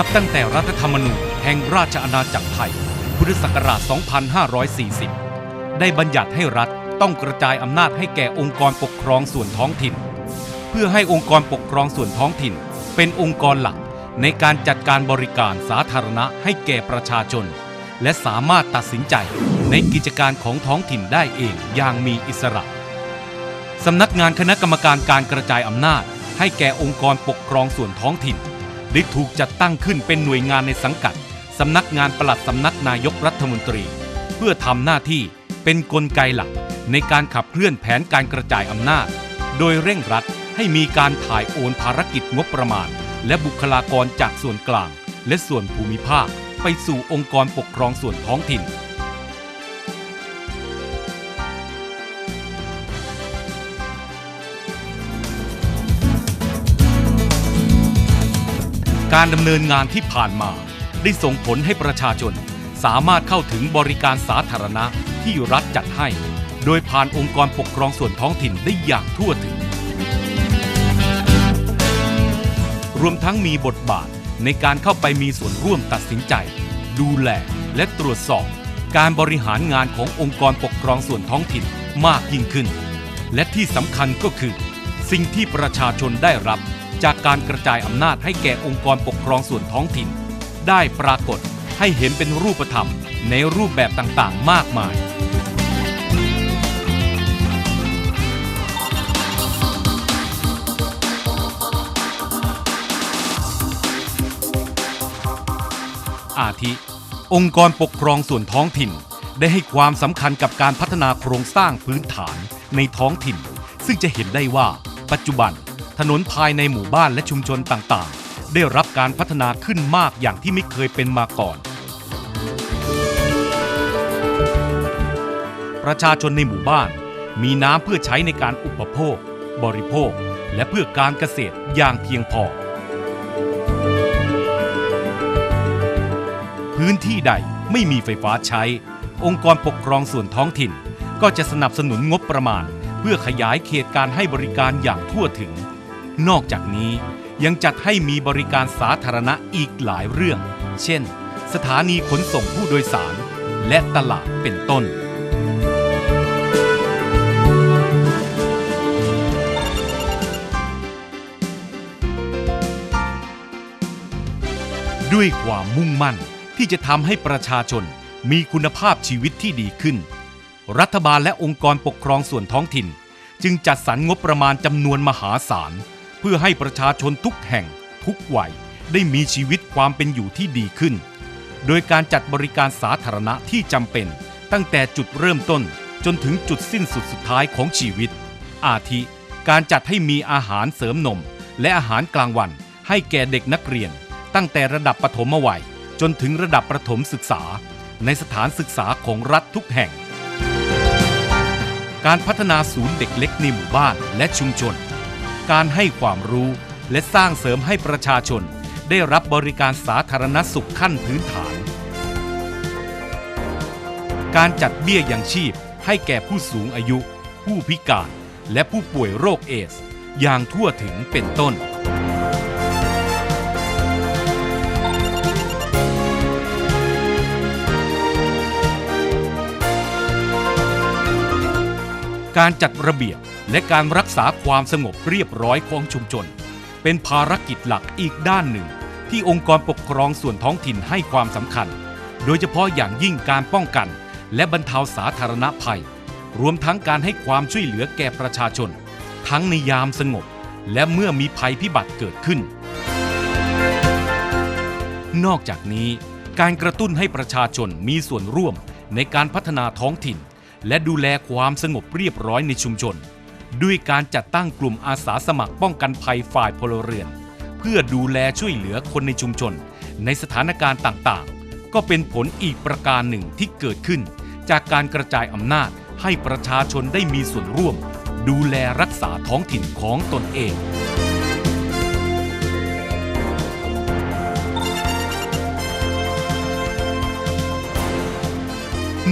นับตั้งแต่รัฐธรรมนูญแห่งราชอาณาจักรไทย พุทธศักราช 2540 ได้บัญญัติให้รัฐต้องกระจายอำนาจให้แก่องค์กรปกครองส่วนท้องถิ่น เพื่อให้องค์กรปกครองส่วนท้องถิ่น เป็นองค์กรหลักในการจัดการบริการสาธารณะให้แก่ประชาชน และสามารถตัดสินใจในกิจการของท้องถิ่นได้เองอย่างมีอิสระสำนักงานคณะกรรมการการกระจายอำนาจ ให้แก่องค์กรปกครองส่วนท้องถิ่น ได้ถูกจัดตั้งขึ้นเป็นหน่วยงานในสังกัดสำนักงานปลัดสำนักนายกรัฐมนตรี เพื่อทำหน้าที่เป็นนกลไกหลักในการขับเคลื่อนแผนการกระจายอำนาจ โดยเร่งรัดให้มีการถ่ายโอนภารกิจงบประมาณ และบุคลากรจากส่วนกลาง และส่วนภูมิภาค ไปสู่องค์กรปกครองส่วนท้องถิ่น การดำเนินงานที่ผ่านมา ได้ส่งผลให้ประชาชน สามารถเข้าถึงบริการสาธารณะที่รัฐจัดให้ โดยผ่านองค์กรปกครองส่วนท้องถิ่นได้อย่างทั่วถึง รวมทั้งมีบทบาทในการเข้าไปมีส่วนร่วมตัดสินใจ ดูแลและตรวจสอบ การบริหารงานขององค์กรปกครองส่วนท้องถิ่นมากยิ่งขึ้น และที่สำคัญก็คือ สิ่งที่ประชาชนได้รับ จากการกระจายอำนาจให้แก่องค์กรปกครองส่วนท้องถิ่น ได้ปรากฏให้เห็นเป็นรูปธรรมในรูปแบบต่างๆ มากมาย อาทิ องค์กรปกครองส่วนท้องถิ่น ได้ให้ความสำคัญกับการพัฒนาโครงสร้างพื้นฐานในท้องถิ่น ซึ่งจะเห็นได้ว่าปัจจุบัน ถนนภายในหมู่บ้านและชุมชนต่างๆ ได้รับการพัฒนาขึ้นมากอย่างที่ไม่เคยเป็นมาก่อน ประชาชนในหมู่บ้านมีน้ำเพื่อใช้ในการอุปโภค บริโภค และเพื่อการเกษตรอย่างเพียงพอ พื้นที่ใดไม่มีไฟฟ้าใช้ องค์กรปกครองส่วนท้องถิ่น ก็จะสนับสนุนงบประมาณ เพื่อขยายเขตการให้บริการอย่างทั่วถึง นอกจากนี้ยังจัดให้มีบริการสาธารณะอีกหลายเรื่อง เช่น สถานีขนส่งผู้โดยสาร และตลาดเป็นต้น ด้วยความมุ่งมั่นที่จะทำให้ประชาชนมีคุณภาพชีวิตที่ดีขึ้น รัฐบาลและองค์กรปกครองส่วนท้องถิ่น จึงจัดสรรงบประมาณจำนวนมหาศาล เพื่อให้ประชาชนทุกแห่งทุกวัยได้มีชีวิตความเป็นอยู่ที่ดีขึ้น โดยการจัดบริการสาธารณะที่จำเป็น ตั้งแต่จุดเริ่มต้นจนถึงจุดสิ้นสุดสุดท้ายของชีวิต อาทิ การจัดให้มีอาหารเสริมนม และอาหารกลางวัน ให้แก่เด็กนักเรียน ตั้งแต่ระดับปฐมวัย จนถึงระดับประถมศึกษา ในสถานศึกษาของรัฐทุกแห่ง การพัฒนาศูนย์เด็กเล็กในหมู่บ้านและชุมชน การให้ความรู้ และสร้างเสริมให้ประชาชน ได้รับบริการสาธารณสุขขั้นพื้นฐาน การจัดเบี้ยยังชีพให้แก่ผู้สูงอายุ ผู้พิการ และผู้ป่วยโรคเอดส์อย่างทั่วถึงเป็นต้นการจัดระเบียบและการรัก ษาความสงบเรียบร้อยของชุมชน เป็นภารกิจหลักอีกด้านหนึ่ง ที่องค์กรปกครองส่วนท้องถิ่นให้ความสำคัญ โดยเฉพาะอย่างยิ่งการป้องกัน และบรรเทาสาธารณภัย รวมทั้งการให้ความช่วยเหลือแก่ประชาชน ทั้งในยามสงบ และเมื่อมีภัยพิบัติเกิดขึ้น นอกจากนี้การกระตุ้นให้ประชาชนมีส่วนร่วมในการพัฒนาท้องถิ่น และดูแลความสงบเรียบร้อยในชุมชน ด้วยการจัดตั้งกลุ่มอาสาสมัครป้องกันภัยฝ่ายพลเรือน เพื่อดูแลช่วยเหลือคนในชุมชน ในสถานการณ์ต่างๆ ก็เป็นผลอีกประการหนึ่งที่เกิดขึ้น จากการกระจายอำนาจให้ประชาชนได้มีส่วนร่วม ดูแลรักษาท้องถิ่นของตนเอง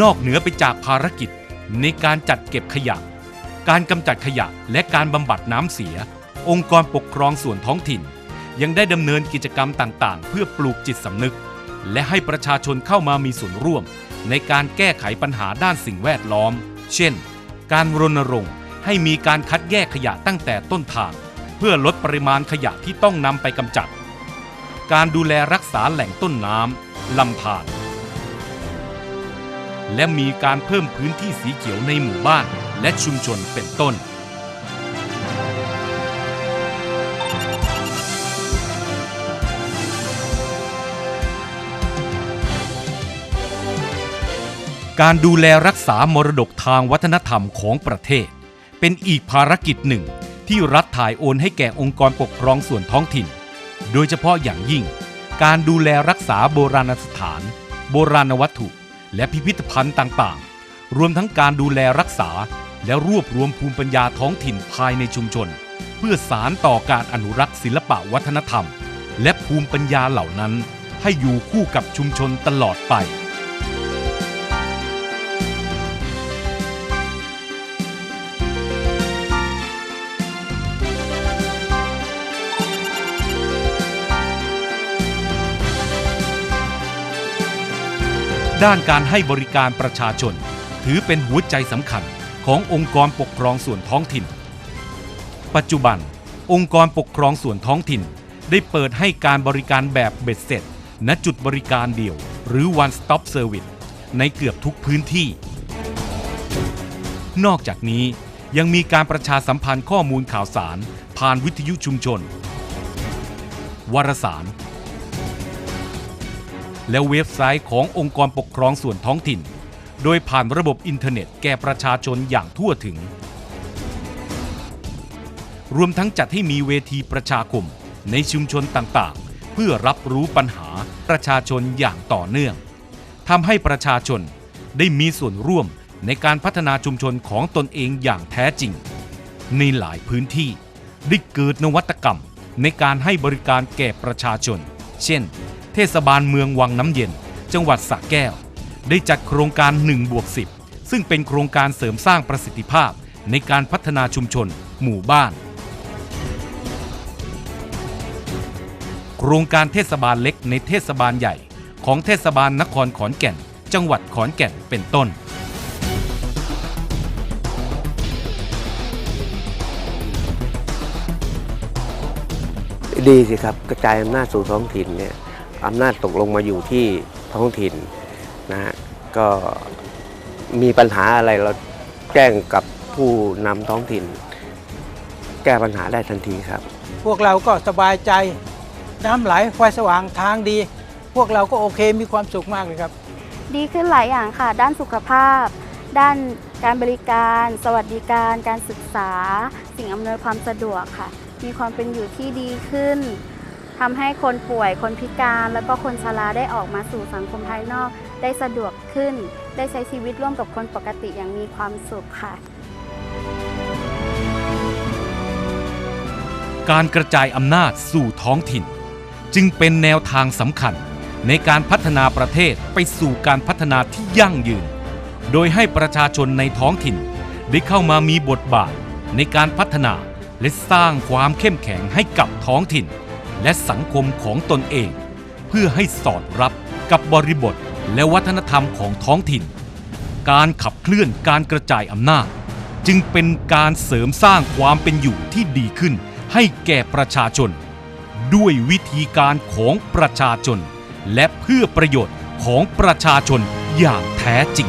นอกเหนือไปจากภารกิจในการจัดเก็บขยะ การกำจัดขยะและการบำบัดน้ำเสีย องค์กรปกครองส่วนท้องถิ่น ยังได้ดำเนินกิจกรรมต่างๆ เพื่อปลูกจิตสำนึก และให้ประชาชนเข้ามามีส่วนร่วม ในการแก้ไขปัญหาด้านสิ่งแวดล้อม เช่น การรณรงค์ให้มีการคัดแยกขยะตั้งแต่ต้นทาง เพื่อลดปริมาณขยะที่ต้องนำไปกำจัด การดูแลรักษาแหล่งต้นน้ำลำธารและมีการเพิ่มพื้นที่สีเขียวในหมู่บ้าน และชุมชนเป็นต้น การดูแลรักษามรดกทางวัฒนธรรมของประเทศ เป็นอีกภารกิจหนึ่ง ที่รัฐถ่ายโอนให้แก่องค์กรปกครองส่วนท้องถิ่น โดยเฉพาะอย่างยิ่ง การดูแลรักษาโบราณสถาน โบราณวัตถุ และพิพิธภัณฑ์ต่างๆรวมทั้งการดูแลรักษา และรวบรวมภูมิปัญญาท้องถิ่นภายในชุมชน เพื่อสารต่อการอนุรักษ์ศิลปะวัฒนธรรม และภูมิปัญญาเหล่านั้น ให้อยู่คู่กับชุมชนตลอดไปด้านการให้บริการประชาชน ถือเป็นหัวใจสำคัญ ขององค์กรปกครองส่วนท้องถิ่น ปัจจุบัน องค์กรปกครองส่วนท้องถิ่น ได้เปิดให้การบริการแบบเบ็ดเสร็จ ณจุดบริการเดี่ยว หรือ one stop service ในเกือบทุกพื้นที่ นอกจากนี้ยังมีการประชาสัมพันธ์ข้อมูลข่าวสาร ผ่านวิทยุชุมชน วารสาร และเว็บไซต์ขององค์กรปกครองส่วนท้องถิ่น โดยผ่านระบบอินเทอร์เน็ตแก่ประชาชนอย่างทั่วถึง รวมทั้งจัดให้มีเวทีประชาคมในชุมชนต่างๆ เพื่อรับรู้ปัญหาประชาชนอย่างต่อเนื่องทำให้ประชาชนได้มีส่วนร่วมในการพัฒนาชุมชนของตนเองอย่างแท้จริง ในหลายพื้นที่ได้เกิดนวัตกรรมในการให้บริการแก่ประชาชน เช่น เทศบาลเมืองวังน้ำเย็น จังหวัดสระแก้ว ได้จัดโครงการ1บวก10 ซึ่งเป็นโครงการเสริมสร้างประสิทธิภาพในการพัฒนาชุมชน หมู่บ้าน โครงการเทศบาลเล็กในเทศบาลใหญ่ ของเทศบาลนครขอนแก่น จังหวัดขอนแก่นเป็นต้นดีสิครับกระจายอำนาจสู่ท้องถิ่นเนี่ยอำนาจตกลงมาอยู่ที่ท้องถิ่น นะฮะก็มีปัญหาอะไรเราแจ้งกับผู้นำท้องถิ่น แก้ปัญหาได้ทันทีครับ พวกเราก็สบายใจ น้ำไหลไฟสว่างทางดี พวกเราก็โอเคมีความสุขมากเลยครับ ดีขึ้นหลายอย่างค่ะ ด้านสุขภาพ ด้านการบริการ สวัสดิการ การศึกษา สิ่งอำนวยความสะดวกค่ะ มีความเป็นอยู่ที่ดีขึ้นทำให้คนป่วยคนพิการ แล้วก็คนชราได้ออกมาสู่สังคมภายนอก ได้สะดวกขึ้น ได้ใช้ชีวิตร่วมกับคนปกติอย่างมีความสุขค่ะ การกระจายอำนาจสู่ท้องถิ่น จึงเป็นแนวทางสำคัญในการพัฒนาประเทศไปสู่การพัฒนาที่ยั่งยืน โดยให้ประชาชนในท้องถิ่น ได้เข้ามามีบทบาทในการพัฒนาและสร้างความเข้มแข็งให้กับท้องถิ่น และสังคมของตนเอง เพื่อให้สอดรับกับบริบท และวัฒนธรรมของท้องถิ่น การขับเคลื่อนการกระจายอำนาจ จึงเป็นการเสริมสร้างความเป็นอยู่ที่ดีขึ้น ให้แก่ประชาชน ด้วยวิธีการของประชาชน และเพื่อประโยชน์ของประชาชนอย่างแท้จริง